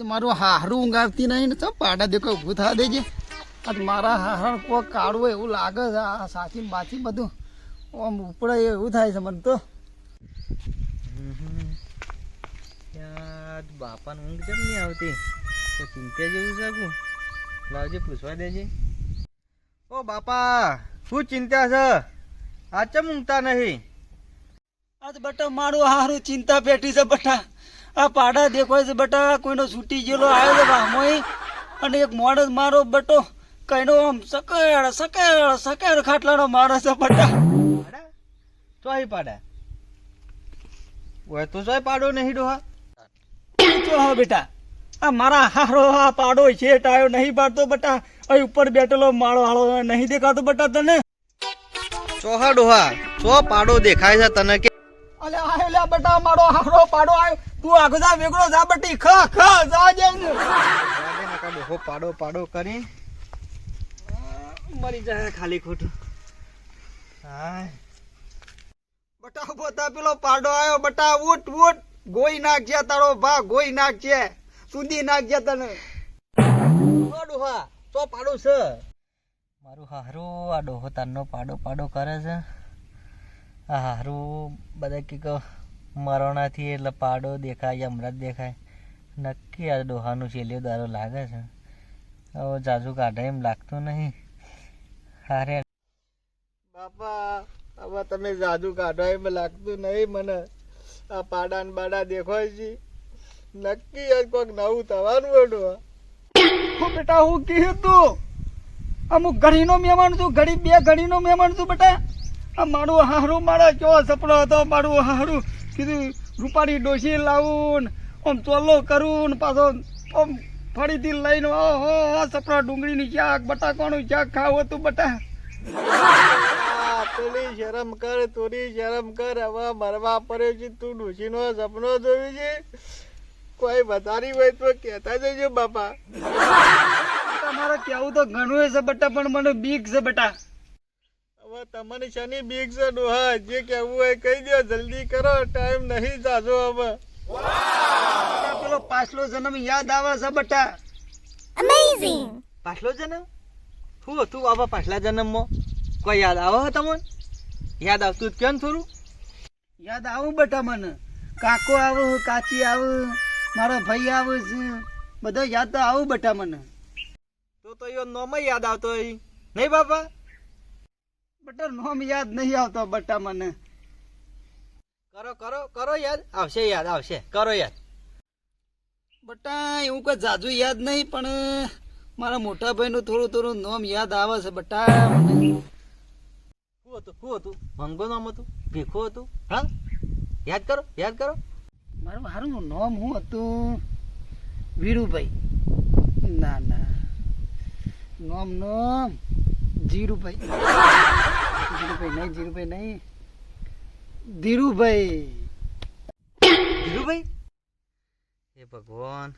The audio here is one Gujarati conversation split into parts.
મારું હારું ઊંઘ આવતી નહીં ને તો પાડા દેખો ઊભું થવા દેજે. આજ મારા હારણ કોક કાઢવો એવું લાગે છે આ સાચી બાચી બધું. આમ ઉપડે એવું થાય છે મને તો. બાપાને ઊંઘ કેમ નહીં આવતી? તો ચિંતા જેવું છે કું લાવજે પૂછવા દેજે. ઓ બાપા શું ચિંતા છે? આ ચમ ઊંઘતા નહીં? આજ બટા મારું હારું ચિંતા પેટી છે બટા. આ પાડા દેખાય છે બટા કોઈનો છૂટી ગયેલો આવ્યો છે ભામોય અને એક મોડસ મારો બટો કઈનો આમ સકેડ સકેડ સકેડ ખાટલાનો મારો છે બટા. ચોય પાડા? ઓય તો ચોય પાડો નહીં ડોહા ચો હા બેટા આ મારા હારો આ પાડો છે ટાયો નહીં પાડતો બટા. અહીં ઉપર બેઠેલો માળો હાળો નહીં દેખાતો બટા તને. ચોહા ડોહા ચો પાડો દેખાય છે તને કે અલે આયો બટા મારો હારો પાડો આયો. તું આખો જા વેગળો જા બટી ખ ખ જા નકા ડોહો પાડો પાડો કરી. મરી જાય ખાલી ખોટું. હા બટા પોતા પેલો પાડો આયો બટા ઉઠ ઉઠ. ગોઈ નાખજે તારો ભા ગોઈ નાખજે. સુધી નાખજે તને. ડોહા તો પાડો છે. મારું હારું આ ડોહો તારનો પાડો પાડો કરે છે. આ હારું બધા કે કહો. મરણાથી એટલે પાડો દેખાય હમણાં જ દેખાય. નક્કી આ ડોહાનું છેલ્યો દારો લાગે છે. હવે જાજુ કાઢે એમ લાગતું નહીં. હારે બાપા હવે તમે જાદુ કાઢો એમ લાગતું નહીં મને. આ પાડા ને બાડા દેખાય છે. નક્કી આજ કોઈક નવું થવાનું હતું હું બેટા હું કીધું અમુક ઘડીનો મહેમાન છું ઘડી બે ઘડીનો મહેમાન છું બેટા. આ મારું હારું મારા કેવો સપનો હતો મારું હારું કીધું રૂપાળી ડોસી લાવું આમ ચોલ્લો કરું ને પાછો આમ ફરીથી લઈને ઓહો સપરા ડુંગળીની શાક બટાકાનું શાક ખાવું હતું બટા. થોડી શરમ કર તોરી શરમ કર હવે મરવા પડ્યો છે તું ડોશીનો સપનો જોયું છે? કોઈ વધારી હોય તો કહેતા જજો બાપા. તમારે કેવું તો ઘણું છે બટા પણ મને બીક છે બટા. હવે તમને શની બીક છે ડોહા? જે કહેવું હોય કહી દો જલ્દી કરો ટાઈમ નહીં જાજો હવે. પેલો પાછલો જન્મ યાદ આવે છે બટા. પાછલો જન્મ? શું હતું બાબા પાછલા જન્મમાં? કોઈ યાદ આવે તમને? યાદ આવતું જ કેમ થોડું? યાદ આવું બટા મને. કાકો આવું કાચી આવું મારો ભાઈ આવે છે. બધો યાદ તો આવું બટા મને. તો તો યો નોમ યાદ આવતો હોય. નહીં બાપા? બટા નોમ યાદ નહીં આવતો બટા મને. કરો કરો કરો યાદ? આવશે યાદ આવશે. કરો યાદ. બટા એવું કઈ જાજુ યાદ નહીં પણ મારા મોટા ભાઈનું થોડું થોડું નોમ યાદ આવે છે બટા. શું હતું શું હતું? મંગો નામ હતું? ભીખું હતું? હા? યાદ કરો યાદ કરો. મારું મારું નોમ શું હતું? વીરુભાઈ. ના ના. નોમ નોમ જીરુભાઈ જીરુભાઈ નહીં જીરુભાઈ નહીં. ધીરુભાઈ. ધીરુભાઈ? એ ભગવાન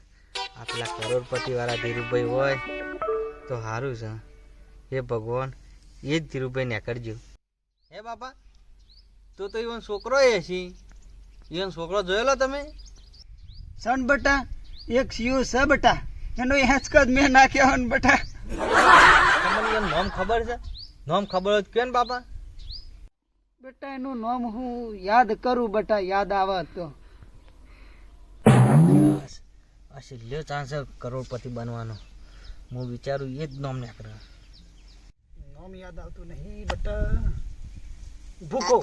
આ કરોડપતિ વાળા ધીરુભાઈ હોય તો સારું છે. હે ભગવાન એ જ ધીરુભાઈ ને કરજો હે બાપા તો તો ઈવન છોકરો એ છે. ઈવન છોકરો જોયેલો તમે? સન બટા એક સિયો સ બટા. એનો હેંચકત મેં નાખ્યો ને બટા. તમને નામ ખબર છે? નામ ખબર હોય કેન બાપા. બેટા એનું નામ હું યાદ કરું બેટા યાદ આવે તો. આ છેલ્લો ચાન્સ કરોડપતિ બનવાનો. હું વિચારું એ જ નામ ને કરે નામ યાદ આવતું નહીં બટા. ભૂકો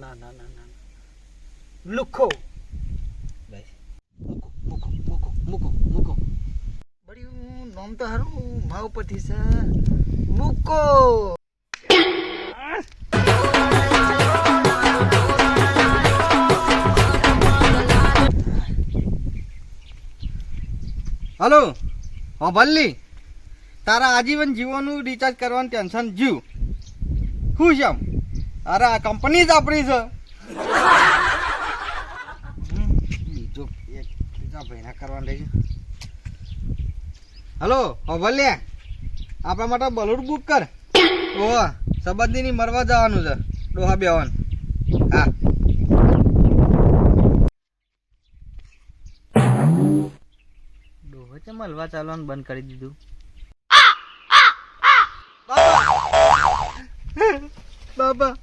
ના ના ના ના લુખો. બસ. મૂકો મૂકો મૂકો મૂકો મૂકો. બળ્યું નામ તો હારું માવ છે. મૂકો. હલો. હા ભલ્લી. તારા આજીવન જીવોનું રિચાર્જ કરવાનું ટેન્શન જીવ. શું છે આમ. અરે આ કંપની જ આપણી છે. બીજો એક બીજા ભાઈના કરવાનું રહી હલો હા આપણા માટે બલૂટ બુક કર. ઓહ સંબંધીની મરવા જવાનું છે. ડોહા બેવાન હા. છે મળવા ચાલવાનું બંધ કરી દીધું? બાબા.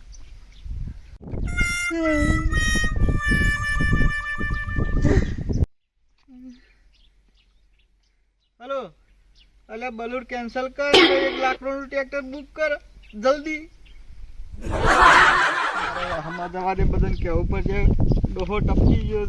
હલો. અલે બલૂર કેન્સલ કર એક એક નું ટ્રેક્ટર બુક કર, જલ્દી. હમણાં જવા દે બધાને કેવું પડશે. ડોહો ટપકી ગયો